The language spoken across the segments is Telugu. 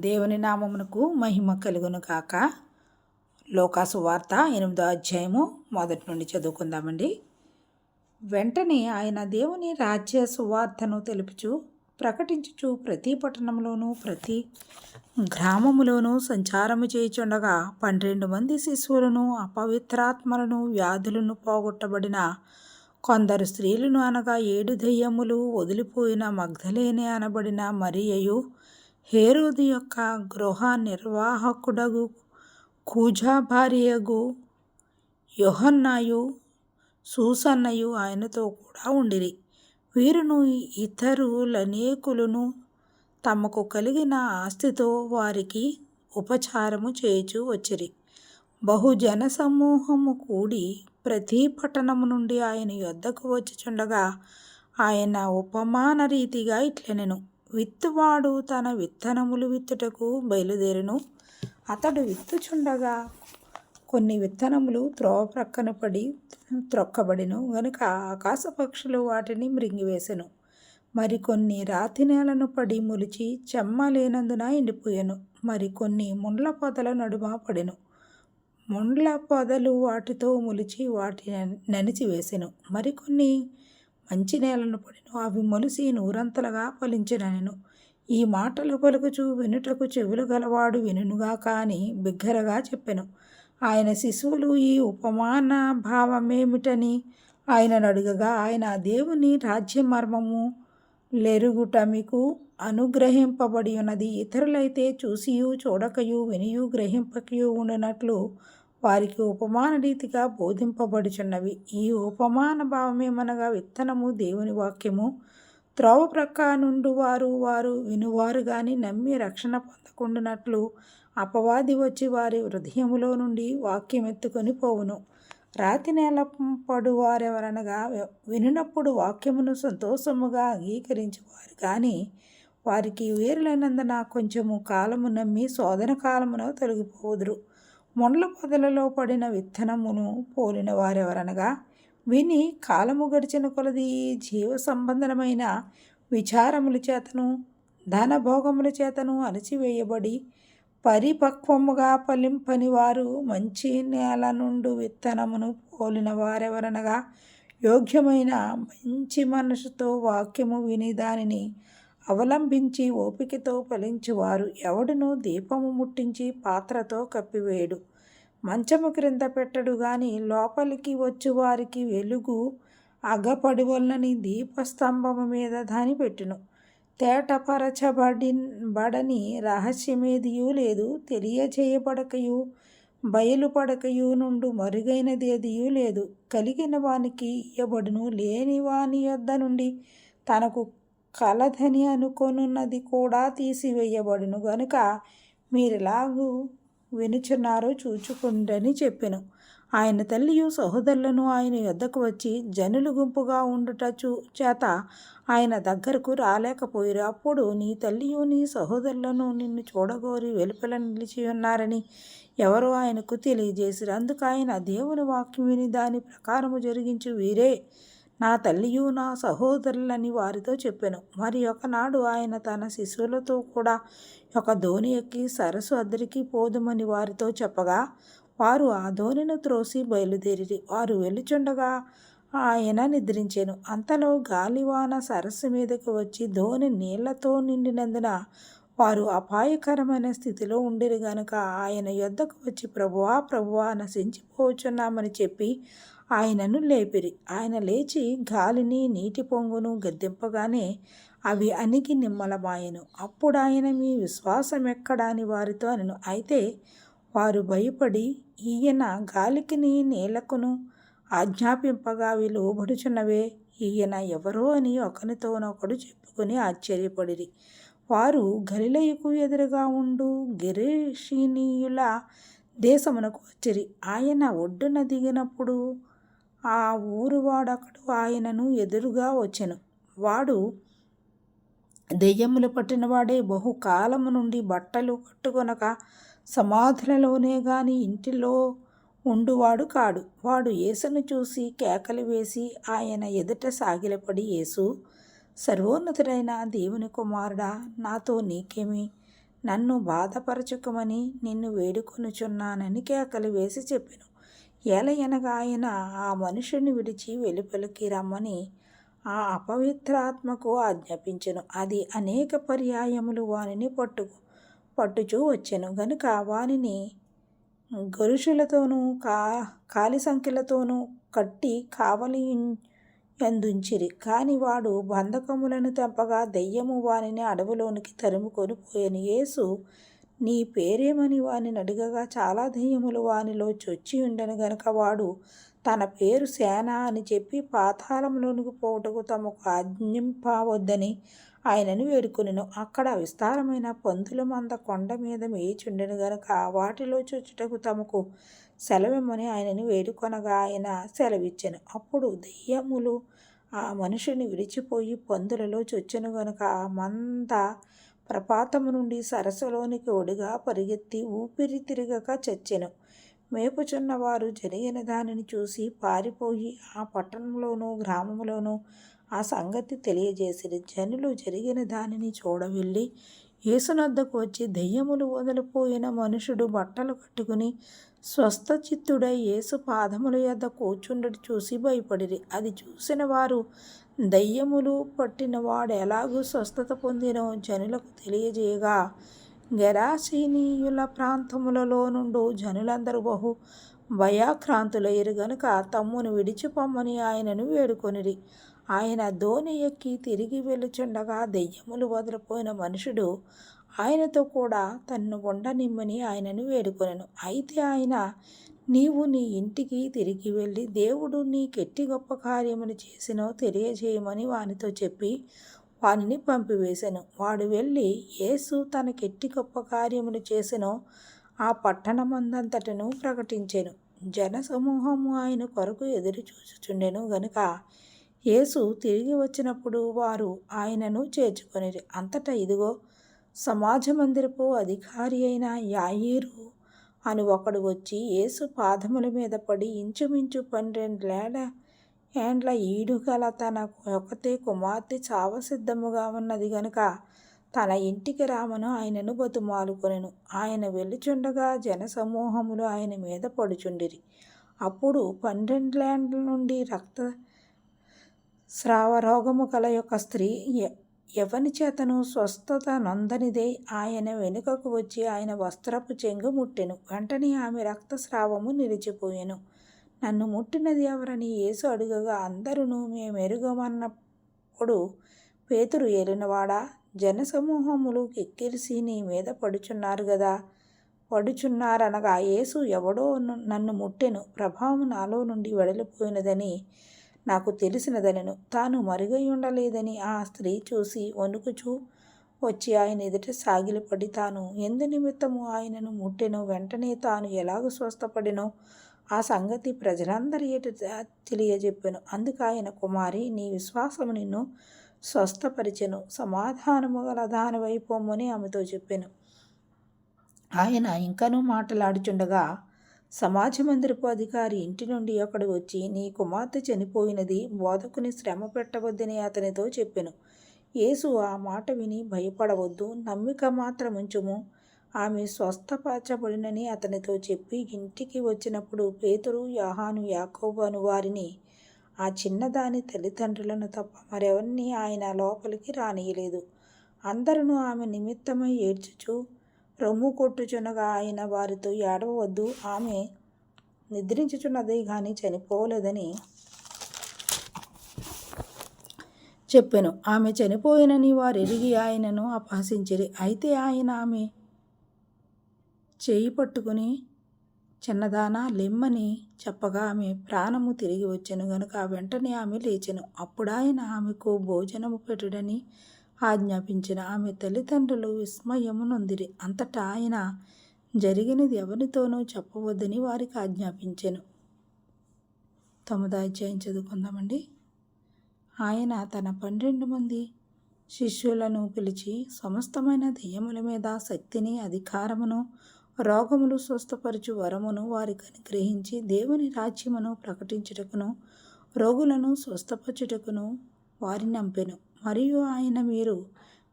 దేవుని నామమునకు మహిమ కలుగును కాక లోకాసు వార్త ఎనిమిదో అధ్యాయము మొదటి నుండి చదువుకుందామండి. వెంటనే ఆయన దేవుని రాజ్య సువార్తను తెలుపుచు ప్రకటించుచు ప్రతి పట్టణంలోనూ ప్రతి గ్రామములోనూ సంచారము చేయుచుండగా పన్నెండు మంది శిశువులను అపవిత్రాత్మలను వ్యాధులను పోగొట్టబడిన కొందరు స్త్రీలను అనగా ఏడు దెయ్యములు వదిలిపోయిన మగ్ధలేని అనబడిన మరియయు హేరోదు యొక్క గృహ నిర్వాహకుడగు కూజా భార్యగు యోహన్నాయు సూసన్నయు ఆయనతో కూడా ఉండిరి. వీరును ఇతరులనేకులను తమకు కలిగిన ఆస్తితో వారికి ఉపచారము చేయుచు వచ్చిరి. బహుజన సమూహము కూడి ప్రతి పట్టణము నుండి ఆయన యొద్దకు వచ్చుచుండగా ఆయన ఉపమాన రీతిగా ఇట్లనెను. విత్తువాడు తన విత్తనములు విత్తుటకు బయలుదేరును. అతడు విత్తుచుండగా కొన్ని విత్తనములు త్రోవ ప్రక్కన పడి త్రొక్కబడిను. గనుక ఆకాశ పక్షులు వాటిని మృంగివేసెను. మరికొన్ని రాతి నేలను పడి మొలిచి చెమ్మ లేనందున ఎండిపోయాను. మరికొన్ని ముండ్ల పొదల నడుమ పడెను. ముండ్ల పొదలు వాటితో మొలిచి వాటిని ననిచివేసెను. మరికొన్ని మంచి నేలను పడిను అవి మొలిసి నూరంతలుగా ఫలించినను ఈ మాటలు పలుకుచు వినుటకు చెవులు గలవాడు వినుగా కాని బిగ్గరగా చెప్పెను. ఆయన శిశువులు ఈ ఉపమాన భావమేమిటని ఆయనను అడుగగా ఆయన దేవుని రాజ్య మర్మము లెరుగుట మీకు అనుగ్రహింపబడి ఉన్నది. ఇతరులైతే చూసియు చూడకయు వినియు గ్రహింపకయు ఉండినట్లు వారికి ఉపమాన రీతిగా బోధింపబడుచున్నవి. ఈ ఉపమాన భావమేమనగా విత్తనము దేవుని వాక్యము. త్రోవ ప్రక్క నుండి వారు వారు వినువారు కానీ నమ్మి రక్షణ పొందకుండానట్లు అపవాది వచ్చి వారి హృదయములో నుండి వాక్యం ఎత్తుకొని పోవును. రాతి నేల పడువారెవరనగా వినినప్పుడు వాక్యమును సంతోషముగా అంగీకరించేవారు కానీ వారికి వేరులైనందున కొంచెము కాలము నమ్మి శోధన కాలమున తొలగిపోదురు మొండ్ల పొదలలో పడిన విత్తనమును పోలిన వారెవరనగా విని కాలము గడిచిన కొలది జీవ సంబంధమైన విచారముల చేతను ధనభోగముల చేతను అణచివేయబడి పరిపక్వముగా ఫలింపని వారు మంచి నేల నుండి విత్తనమును పోలిన వారెవరనగా యోగ్యమైన మంచి మనసుతో వాక్యము విని దానిని అవలంబించి ఓపికతో ఫలించువారు. ఎవడును దీపము ముట్టించి పాత్రతో కప్పివేయడు మంచము క్రింద పెట్టడు గాని లోపలికి వచ్చువారికి వెలుగు అగపడివలనని దీపస్తంభము మీద దాని పెట్టును తేటపరచబడి బడని రహస్యమేదియూ లేదు. తెలియజేయబడకయు బయలుపడకయు నుండు మరుగైనదేదియూ లేదు. కలిగిన వానికి ఇవ్వబడును లేని వాని యొద్ద నుండి తనకు కలదని అనుకొనున్నది కూడా తీసివేయబడును. గనుక మీరెలాగూ వినుచున్నారో చూచుకుండని చెప్పెను. ఆయన తల్లియు సహోదరులను ఆయన యొద్దకు వచ్చి జనులు గుంపుగా ఉండుట చూ చేత ఆయన దగ్గరకు రాలేకపోయారు. అప్పుడు నీ తల్లియు నీ సహోదరులను నిన్ను చూడగోరి వెలుపల నిలిచి ఉన్నారని ఎవరో ఆయనకు తెలియజేసిరు. అందుకు ఆయన దేవుని వాక్యం విని దాని ప్రకారము జరిగించు వీరే. నా తల్లియు నా సహోదరులని వారితో చెప్పాను. మరి ఒకనాడు ఆయన తన శిశువులతో కూడా ఒక ధోని ఎక్కి సరస్సు అద్దరికి పోదుమని వారితో చెప్పగా వారు ఆ ధోనిను త్రోసి బయలుదేరి వారు వెళ్ళుచుండగా ఆయన నిద్రించాను. అంతలో గాలివాన సరస్సు మీదకు వచ్చి ధోని నీళ్ళతో నిండినందున వారు అపాయకరమైన స్థితిలో ఉండిరు గనుక ఆయన యొద్దకు వచ్చి ప్రభువా ప్రభువా నశించిపోచున్నామని చెప్పి ఆయనను లేపిరి. ఆయన లేచి గాలిని నీటి పొంగును గద్దెంపగానే అవి అణిగి నిమ్మలమాయను. అప్పుడు ఆయన మీ విశ్వాసం ఎక్కడాని వారితో అనను. అయితే వారు భయపడి ఈయన గాలికిని నేలకును ఆజ్ఞాపింపగా అవి లోబడుచున్నవే. ఈయన ఎవరో అని ఒకరితోనొకడు చెప్పుకొని ఆశ్చర్యపడిరి. వారు గలిలయకు ఎదురుగా ఉండు గిరీషీనీయుల దేశమునకు వచ్చిరి. ఆయన ఒడ్డున దిగినప్పుడు ఆ ఊరువాడొకడు ఆయనను ఎదురుగా వచ్చెను. వాడు దెయ్యములు పట్టినవాడే బహుకాలము నుండి బట్టలు కట్టుకొనక సమాధులలోనే గాని ఇంటిలో ఉండువాడు కాడు. వాడు యేసును చూసి కేకలు వేసి ఆయన ఎదుట సాగిలపడి యేసు సర్వోన్నతుడైన దేవుని కుమారుడా నాతో నీకేమి? నన్ను బాధపరచుకమని నిన్ను వేడుకొనుచున్నానని కేకలు వేసి చెప్పెను. ఏలయనగా ఆయన ఆ మనుషుని విడిచి వెలుపలికి రమ్మని ఆ అపవిత్రాత్మకు ఆజ్ఞాపించెను. అది అనేక పర్యాయములు వానిని పట్టు పట్టుచూ వచ్చెను. గనుక వానిని గరుషులతోనూ కా కాలి సంఖ్యలతోనూ కట్టి కావలి ఎందుంచిరి కాని వాడు బంధకములను తెంపగా దెయ్యము వానిని అడవిలోనికి తరుముకొని పోయాను. యేసు నీ పేరేమని వానిని అడగగా చాలా దెయ్యములు వానిలో చొచ్చి ఉండను గనుక వాడు తన పేరు సేన అని చెప్పి పాతాళంలోనికి పోవుటకు తమకు ఆజ్ఞింపవద్దని ఆయనను వేడుకొనిను. అక్కడ విస్తారమైన పందుల మంద కొండ మీద మేచుండెను గనుక వాటిలో చొచ్చుటకు తమకు సెలవిమ్మని ఆయనను వేడుకొనగా ఆయన సెలవిచ్చెను. అప్పుడు దెయ్యములు ఆ మనుషుని విడిచిపోయి పందులలో చొచ్చెను గనుక మంద ప్రపాతము నుండి సరస్సులోనికి ఒడిగా పరిగెత్తి ఊపిరి తిరగక చచ్చెను. మేపుచున్నవారు జరిగిన దానిని చూసి పారిపోయి ఆ పట్టణంలోనూ గ్రామంలోనూ ఆ సంగతి తెలియజేసిరి. జనులు జరిగిన దానిని చూడవెళ్ళి యేసునద్దకు వచ్చి దెయ్యములు వదిలిపోయిన మనుషుడు బట్టలు కట్టుకుని స్వస్థ చిత్తుడై యేసు పాదముల యొద్ద కూర్చుండటి చూసి భయపడిరి. అది చూసిన వారు దయ్యములు పట్టినవాడు ఎలాగూ స్వస్థత పొందినో జనులకు తెలియజేయగా గెరాసీనీయుల ప్రాంతములలో నుండు జనులందరూ బహు భయాక్రాంతులయ్యరు గనుక తమ్మును విడిచిపొమ్మని ఆయనను వేడుకొనిరి. ఆయన ధోని ఎక్కి తిరిగి వెళ్ళుచుండగా దెయ్యములు వదిలిపోయిన మనుషుడు ఆయనతో కూడా తన్ను ఉండనిమ్మని ఆయనను వేడుకొనెను. అయితే ఆయన నీవు నీ ఇంటికి తిరిగి వెళ్ళి దేవుడు నీకెట్టి గొప్ప కార్యములు చేసినో తెలియజేయమని వానితో చెప్పి వానిని పంపివేశాను. వాడు వెళ్ళి యేసు తనకెట్టి గొప్ప కార్యములు చేసినో ఆ పట్టణమందంతటను ప్రకటించాను. జనసమూహము ఆయన కొరకు ఎదురు చూచుచుండెను గనుక యేసు తిరిగి వచ్చినప్పుడు వారు ఆయనను చేర్చుకొని అంతటా ఇదిగో సమాజ మందిరపు అధికారి అయిన యాయిరు అని ఒకడు వచ్చి యేసు పాదముల మీద పడి ఇంచుమించు పన్నెండేళ్ళ ఏండ్ల ఈడుగల తన ఒకతే కుమార్తె చావసిద్ధముగా ఉన్నది గనుక తన ఇంటికి రామను ఆయనను బతుమాలుకొనెను. ఆయన వెళ్ళుచుండగా జనసమూహములు ఆయన మీద పడుచుండిరి. అప్పుడు పన్నెండేండ్ల నుండి రక్త స్రావరోగము కల యొక్క స్త్రీ ఎవని చేతను స్వస్థత నొందనిదే ఆయన వెనుకకు వచ్చి ఆయన వస్త్రపు చెంగు ముట్టెను. వెంటనే ఆమె రక్తస్రావము నిలిచిపోయెను. నన్ను ముట్టినది ఎవరని యేసు అడుగగా అందరూ మేమెరుగమన్నప్పుడు పేతురు ఏలినవాడా? జనసమూహములు కెక్కిరిసి నీ మీద పడుచున్నారు గదా? పడుచున్నారనగా యేసు ఎవడో నన్ను ముట్టెను. ప్రభావం నాలో నుండి వెడలిపోయినదని నాకు తెలిసినదనను. తాను మరుగై ఉండలేదని ఆ స్త్రీ చూసి వణుకుచూ వచ్చి ఆయన ఎదుట సాగిలపడి తాను ఎందు నిమిత్తము ఆయనను ముట్టెనో వెంటనే తాను ఎలాగ స్వస్థపడినో ఆ సంగతి ప్రజలందరి ఎటు తెలియజెప్పాను. అందుకు ఆయన కుమారి నీ విశ్వాసము నిన్ను స్వస్థపరిచెను. సమాధానము గల దానివైపోమని ఆమెతో చెప్పాను. ఆయన ఇంకనూ మాట్లాడుచుండగా సమాజ మందిరపు అధికారి ఇంటి నుండి ఒకడు వచ్చి నీ కుమార్తె చనిపోయినది బోధకుని శ్రమ పెట్టవద్దని అతనితో చెప్పెను. యేసు ఆ మాట విని భయపడవద్దు నమ్మిక మాత్రముంచుము ఆమె స్వస్థపరచబడినని అతనితో చెప్పి ఇంటికి వచ్చినప్పుడు పేతురు యాహాను యాకోబు అను వారిని ఆ చిన్నదాని తల్లిదండ్రులను తప్ప మరెవరిని ఆయన లోపలికి రానియలేదు అందరూ ఆమె నిమిత్తమై ఏడ్చుచు రొమ్ము కొట్టుచునగా ఆయన వారితో ఏడవద్దు ఆమె నిద్రించుచున్నదే కానీ చనిపోలేదని చెప్పాను. ఆమె చనిపోయినని వారు ఎరిగి ఆయనను అపహసించిరి. అయితే ఆయన ఆమె చేయి పట్టుకుని చిన్నదానా లెమ్మని చెప్పగా ఆమె ప్రాణము తిరిగి వచ్చాను గనుక వెంటనే ఆమె లేచెను. అప్పుడు ఆయన ఆమెకు భోజనము పెట్టుడని ఆజ్ఞాపించిన ఆమె తల్లిదండ్రులు విస్మయమునొందిరి. అంతటా ఆయన జరిగినది ఎవరితోనూ చెప్పవద్దని వారికి ఆజ్ఞాపించెను. తొమ్మిదో అధ్యాయం చదువుకుందామండి. ఆయన తన పన్నెండు మంది శిష్యులను పిలిచి సమస్తమైన దెయ్యముల మీద శక్తిని అధికారమును రోగములు స్వస్థపరచు వరమును వారికి అనుగ్రహించి దేవుని రాజ్యమును ప్రకటించుటకును రోగులను స్వస్థపరచుటకును వారిని నంపెను. మరియు ఆయన మీరు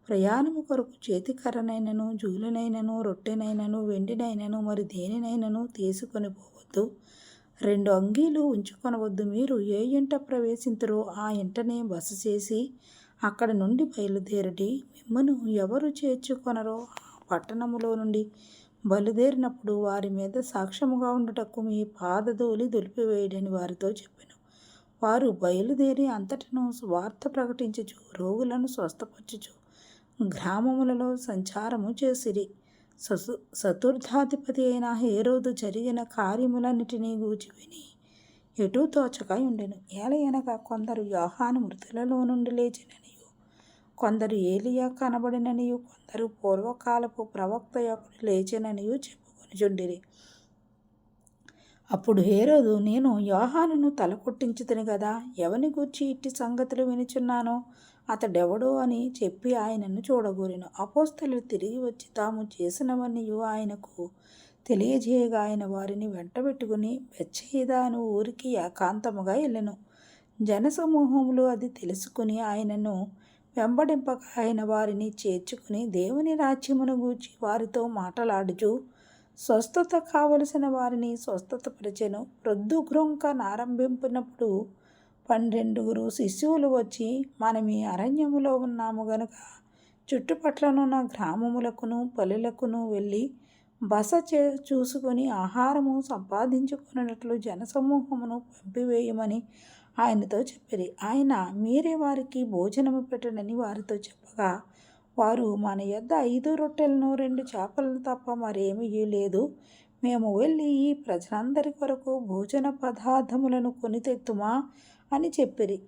ప్రయాణము కొరకు చేతికర్రనైనను జూలునైనను రొట్టెనైనను వెండినైనను మరి దేనినైనను తీసుకొని పోవద్దు. రెండు అంగీలు ఉంచుకొనవద్దు. మీరు ఏ ఇంట ప్రవేశించరో ఆ ఇంటనే బస చేసి అక్కడ నుండి బయలుదేరడి. మిమ్మను ఎవరు చేర్చుకొనరో ఆ పట్టణములో నుండి బయలుదేరినప్పుడు వారి మీద సాక్ష్యముగా ఉండుటకు మీ పాదధూళి దులిపివేయడని వారితో చెప్పిన వారు బయలుదేరి అంతటను వార్త ప్రకటించుచు రోగులను స్వస్థపరచుచు గ్రామములలో సంచారము చేసిరి. ససు చతుర్థాధిపతి అయిన హేరోదు జరిగిన కార్యములన్నిటినీ గూచి విని ఎటూ తోచక ఉండెను. ఏలయనగా కొందరు యోహాను మృతులలో నుండి లేచిననియు కొందరు ఏలియా కనబడిననియు కొందరు పూర్వకాలపు ప్రవక్త యొక్కడు లేచిననియు చెప్పుకొనిచుండిరి. అప్పుడు హేరోదు నేను యోహానును తల కొట్టించుతుని కదా ఎవని గూర్చి ఇట్టి సంగతులు వినుచున్నానో? అతడెవడో అని చెప్పి ఆయనను చూడగోరిను. అపోస్తలు తిరిగి వచ్చి తాము చేసినవన్నీ ఆయనకు తెలియజేయగా ఆయన వారిని వెంటబెట్టుకుని బెచ్చయిదాను ఊరికి ఏకాంతముగా వెళ్ళెను జనసమూహములు అది తెలుసుకుని ఆయనను వెంబడింపక ఆయన వారిని చేర్చుకుని దేవుని రాజ్యమును గూర్చి వారితో మాటలాడుచు స్వస్థత కావలసిన వారిని స్వస్థతపరిచెను. ప్రొద్దుగ్రొంక నారంభింపినప్పుడు పన్నెండుగురు శిశువులు వచ్చి మనం ఈ అరణ్యములో ఉన్నాము గనుక చుట్టుపట్లనున్న గ్రామములకును పల్లెలకును వెళ్ళి బస చే చూసుకొని ఆహారము సంపాదించుకున్నట్లు జనసమూహమును పంపివేయమని ఆయనతో చెప్పిరి. ఆయన మీరే వారికి భోజనము పెట్టడని వారితో చెప్పగా వారు మన యొద్ద ఐదు రొట్టెలను రెండు చేపలను తప్ప మరేమీ లేదు. మేము వెళ్ళి ఈ ప్రజలందరి కొరకు భోజన పదార్థములను కొని తెత్తుమా? అని చెప్పిరి.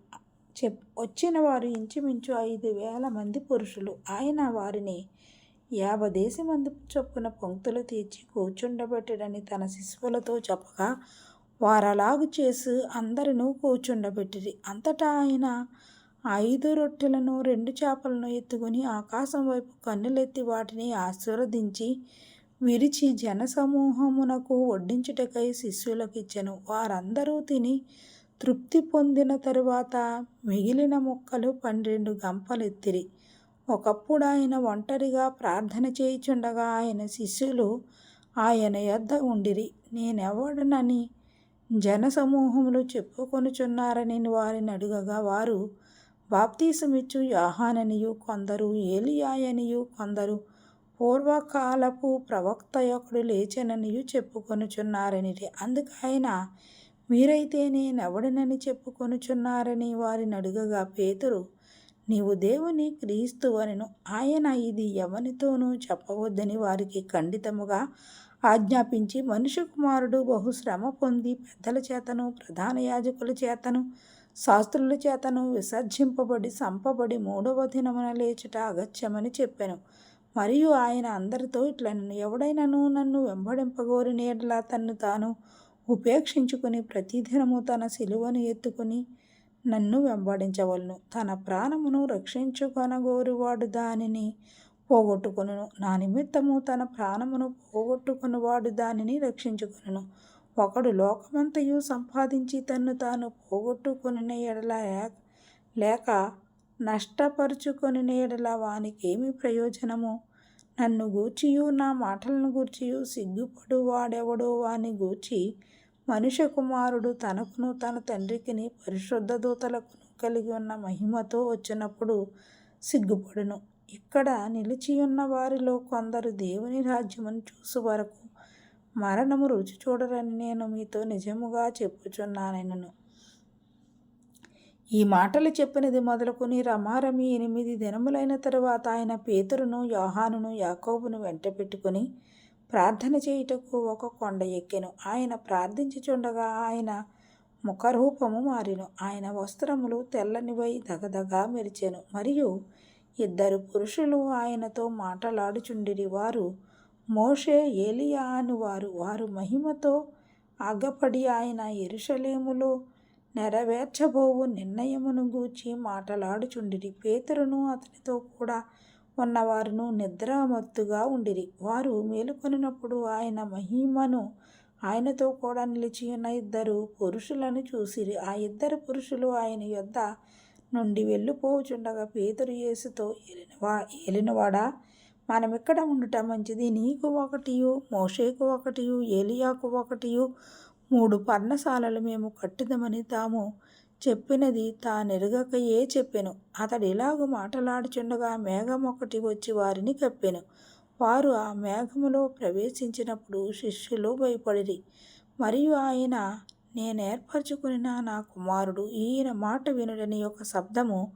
చెప్ వచ్చిన వారు ఇంచుమించు ఐదు వేల మంది పురుషులు. ఆయన వారిని యాభై దేశ మంది చొప్పున పంక్తులు తీర్చి కూర్చుండబెట్టడని తన శిశువులతో చెప్పగా వారలాగు చేసి అందరినూ కూర్చుండబెట్టిరి. అంతటా ఆయన ఐదు రొట్టెలను రెండు చేపలను ఎత్తుకుని ఆకాశం వైపు కన్నులెత్తి వాటిని ఆశీర్వదించి విరిచి జనసమూహమునకు వడ్డించుటకై శిష్యులకు ఇచ్చెను వారందరూ తిని తృప్తి పొందిన తరువాత మిగిలిన మొక్కలు పన్నెండు గంపలెత్తిరి. ఒకప్పుడు ఆయన ఒంటరిగా ప్రార్థన చేయుచుండగా ఆయన శిష్యులు ఆయన యొద్ద ఉండిరి. నేనెవడనని జనసమూహములు చెప్పుకొనుచున్నారని వారిని అడుగగా వారు బాప్తీసమిచ్చు యాహాననియు కొందరు ఏలియాయనియు కొందరు పూర్వకాలపు ప్రవక్త యొక్కడు లేచననియు చెప్పుకొనుచున్నారని అందుకు ఆయన మీరైతే నేనెవడనని చెప్పుకొనుచున్నారని వారిని అడుగగా పేతురు నీవు దేవుని క్రీస్తు అనను ఆయన ఇది ఎవనితోనూ చెప్పవద్దని వారికి ఖండితముగా ఆజ్ఞాపించి మనుషు కుమారుడు బహుశ్రమ పొంది పెద్దల చేతను ప్రధాన యాజకుల చేతను శాస్త్రుల చేతను విసర్జింపబడి సంపబడి మూడవ దినమున లేచుట అగత్యమని చెప్పాను. మరియు ఆయన అందరితో ఇట్లనను ఎవడైనను నన్ను వెంబడింపగోరిన ఎడలా తన్ను తాను ఉపేక్షించుకుని ప్రతిదినము తన సిలువను ఎత్తుకుని నన్ను వెంబడించవలను. తన ప్రాణమును రక్షించుకొనగోరువాడు దానిని పోగొట్టుకును నా నిమిత్తము తన ప్రాణమును పోగొట్టుకునివాడు దానిని రక్షించుకును ఒకడు లోకమంతయు సంపాదించి తన్ను తాను పోగొట్టుకుని ఎడల లేక నష్టపరుచుకొని ఎడల వానికేమి ప్రయోజనము? నన్ను గూర్చియు నా మాటలను గూర్చియు సిగ్గుపడు వాడెవడో వాని గూర్చి మనుష్య కుమారుడు తనకును తన తండ్రికిని పరిశుద్ధ దూతలకును కలిగి ఉన్న మహిమతో వచ్చినప్పుడు సిగ్గుపడును. ఇక్కడ నిలిచియున్న వారిలో కొందరు దేవుని రాజ్యమును చూసు వరకు మరణము రుచి చూడరని నేను మీతో నిజముగా చెప్పుచున్నానెనను. ఈ మాటలు చెప్పినది మొదలుకొని రమారమి ఎనిమిది దినములైన తరువాత ఆయన పేతురును యోహానును యాకోబును వెంట పెట్టుకుని ప్రార్థన చేయుటకు ఒక కొండ ఎక్కెను. ఆయన ప్రార్థించుచుండగా ఆయన ముఖరూపము మారిను. ఆయన వస్త్రములు తెల్లనివై దగదగా మెరిచెను. మరియు ఇద్దరు పురుషులు ఆయనతో మాటలాడుచుండిరి. వారు మోషే ఏలియా అని వారు వారు మహిమతో ఆగపడి ఆయన ఎరుషలేములో నెరవేర్చబోవు నిర్ణయమును గూర్చి మాటలాడుచుండిరి. పేతురును అతనితో కూడా ఉన్నవారును నిద్రమత్తుగా ఉండిరి. వారు మేలుకొనినప్పుడు ఆయన మహిమను ఆయనతో కూడా నిలిచి ఉన్న ఇద్దరు పురుషులను చూసిరి. ఆ ఇద్దరు పురుషులు ఆయన యొద్ద నుండి వెళ్ళిపోచుండగా పేతురు యేసుతో ఏలినవా ఏలినవాడా? మనం ఇక్కడ ఉండుట మంచిది? నీకు ఒకటియు మోషేకు ఒకటియు ఏలియాకు ఒకటియు. మూడు పర్ణశాలలు మేము కట్టుదమని తాము చెప్పినది తానెరుగకయే చెప్పెను. అతడు ఇలాగ మాటలాడుచుండగా మేఘం ఒకటి వచ్చి వారిని కప్పెను. వారు ఆ మేఘములో ప్రవేశించినప్పుడు శిష్యులు భయపడిరి. మరియు ఆయన నేను ఏర్పరచుకున్న నా కుమారుడు ఈయన మాట వినుడని ఒక శబ్దము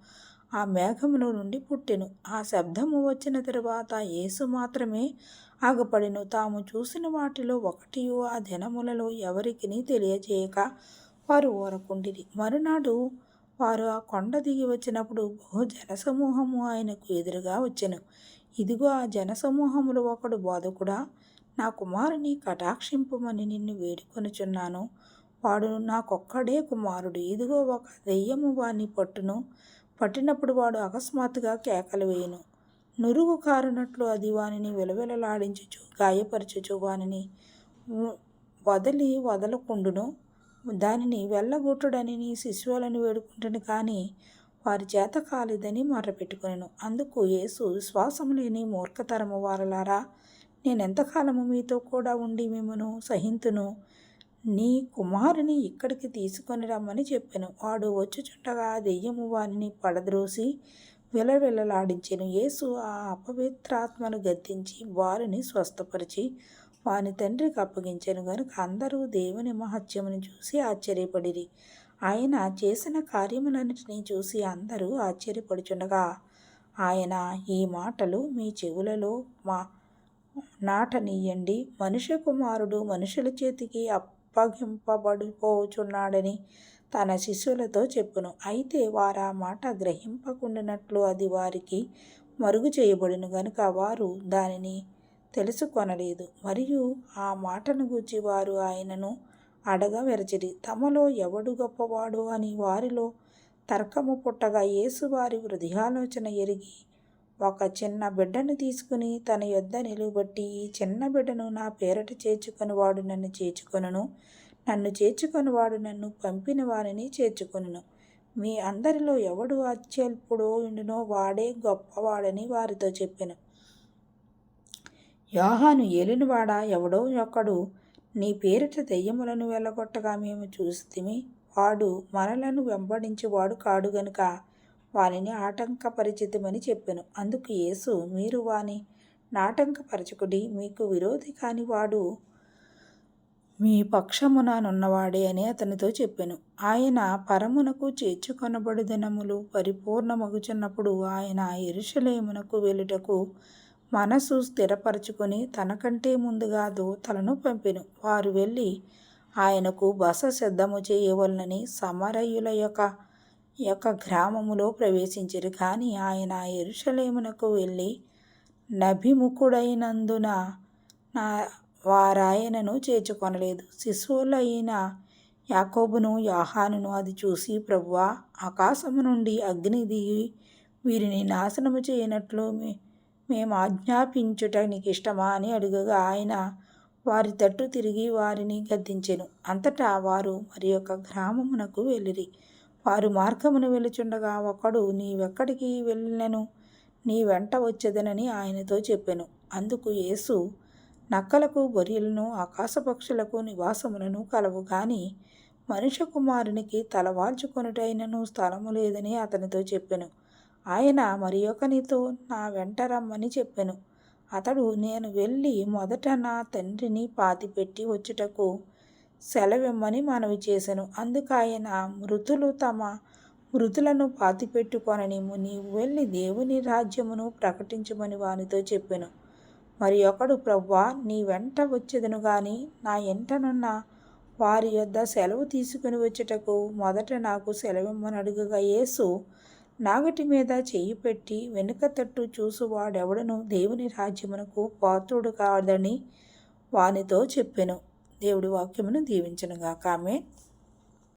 ఆ మేఘములో నుండి పుట్టెను. ఆ శబ్దము వచ్చిన తరువాత యేసు మాత్రమే ఆగపడెను. తాము చూసిన వాటిలో ఒకటియు ఆ దినములలో ఎవరికిని తెలియజేయక వారు ఊరకుండిరి. మరునాడు వారు ఆ కొండ దిగి వచ్చినప్పుడు బహు జనసమూహము ఆయనకు ఎదురుగా వచ్చెను. ఇదిగో ఆ జనసమూహములు ఒకడు బోధకుడా నా కుమారుని కటాక్షింపమని నిన్ను వేడుకొనుచున్నాను. వాడు నాకొక్కడే కుమారుడు. ఇదిగో ఒక దెయ్యము వాని పట్టును పట్టినప్పుడు వాడు అకస్మాత్తుగా కేకలు వేయను. నురుగు కారునట్లు అది వానిని విలవిలలాడించుచు గాయపరచుచు వానిని వదలి వదలకుండును. దానిని వెళ్ళగొట్టుడని నీ శిశువులను వేడుకుంటాను కానీ వారి చేత కాలేదని మర్రపెట్టుకునేను అందుకు యేసు విశ్వాసం లేని మూర్ఖతరము వారలారా నేనెంతకాలము మీతో కూడా ఉండి మిమ్మను సహింతును? నీ కుమారుని ఇక్కడికి తీసుకొని రమ్మని చెప్పాను. వాడు వచ్చుచుండగా దెయ్యము వారిని పడద్రోసి విలవిలలాడించాను. యేసు ఆ అపవిత్రాత్మను గద్దించి వారిని స్వస్థపరిచి వాని తండ్రికి అప్పగించాను. కనుక అందరూ దేవుని మహత్యమును చూసి ఆశ్చర్యపడిరి. ఆయన చేసిన కార్యములన్నిటినీ చూసి అందరూ ఆశ్చర్యపడుచుండగా ఆయన ఈ మాటలు మీ చెవులలో మా నాటనీయండి. మనుష్య కుమారుడు మనుషుల చేతికి అప్పగింపబడిపోచున్నాడని తన శిష్యులతో చెప్పును. అయితే వారు ఆ మాట గ్రహింపకుండినట్లు అది వారికి మరుగు చేయబడును గనుక వారు దానిని తెలుసుకొనలేదు. మరియు ఆ మాటను గూర్చి వారు ఆయనను అడగవెరచిరి తమలో ఎవడు గొప్పవాడు అని వారిలో తర్కము పుట్టగా యేసు వారి హృదయాలోచన ఎరిగి ఒక చిన్న బిడ్డను తీసుకుని తన యొద్ద నిలువబట్టి ఈ చిన్న బిడ్డను నా పేరట చేర్చుకొని వాడు నన్ను చేర్చుకొనును. నన్ను చేర్చుకొని వాడు నన్ను పంపిన వారిని చేర్చుకొనును. మీ అందరిలో ఎవడు అత్యల్పుడో ఉండునో వాడే గొప్పవాడని వారితో చెప్పాను. యోహాను ఏలినవాడ? ఎవడో ఒకడు నీ పేరిట దెయ్యములను వెళ్ళగొట్టగా మేము చూస్తే వాడు మనలను వెంబడించేవాడు కాడు గనుక వానిని ఆటంకపరిచితమని చెప్పాను. అందుకు యేసు మీరు వాని నాటంకపరచుకుడి మీకు విరోధి కాని వాడు మీ పక్షముననున్నవాడే అని అతనితో చెప్పాను. ఆయన పరమునకు చేర్చుకొనబడి దినములు పరిపూర్ణమగుచున్నప్పుడు ఆయన ఎరుషలేమునకు వెళ్ళుటకు మనసు స్థిరపరచుకొని తనకంటే ముందుగా దూతలను పంపెను. వారు వెళ్ళి ఆయనకు బస సిద్ధము చేయవలనని సమరయుల యొక్క యొక్క గ్రామములో ప్రవేశించరు. కానీ ఆయన ఎరుషలేమునకు వెళ్ళి నభిముఖుడైనందున నా వారాయనను చేర్చుకొనలేదు. శిశువులైన యాకోబును యాహానును అది చూసి ప్రభువా ఆకాశము నుండి అగ్ని దిగి వీరిని నాశనము చేయనట్లు మేము ఆజ్ఞాపించుట నీకు ఇష్టమా అని అడుగగా ఆయన వారి తట్టు తిరిగి వారిని గద్దించెను. అంతటా వారు మరి యొక్క గ్రామమునకు వెళ్ళిరి. వారు మార్గమును వెలుచుండగా ఒకడు నీవెక్కడికి వెళ్ళినను? నీ వెంట వచ్చేదనని ఆయనతో చెప్పెను. అందుకు యేసు నక్కలకు బొరియలను ఆకాశపక్షులకు నివాసములను కలవు. గాని మనుష్య కుమారునికి తలవాల్చుకొనుటైనను స్థలము లేదని అతనితో చెప్పెను. ఆయన మరి ఒకనితో నా వెంట రమ్మని చెప్పెను. అతడు నేను వెళ్ళి మొదట నా తండ్రిని పాతిపెట్టి వచ్చుటకు సెలవిమ్మని మనవి చేశాను అందుకు ఆయన మృతులు తమ మృతులను పాతిపెట్టుకొనని నీవు వెళ్ళి దేవుని రాజ్యమును ప్రకటించమని వానితో చెప్పాను. మరి ఒకడు ప్రవ్వా నీ వెంట వచ్చేదను గాని నా ఎంటనున్న వారి యొద్ద సెలవు తీసుకుని వచ్చుటకు మొదట నాకు సెలవిమ్మని అడుగుగా యేసు నాగటి మీద చెయ్యి పెట్టి వెనుక తట్టు చూసువాడెవడను దేవుని రాజ్యమునకు పాత్రుడు కాదని వానితో చెప్పెను. దేవుడి వాక్యమును దీవించనుగా కామే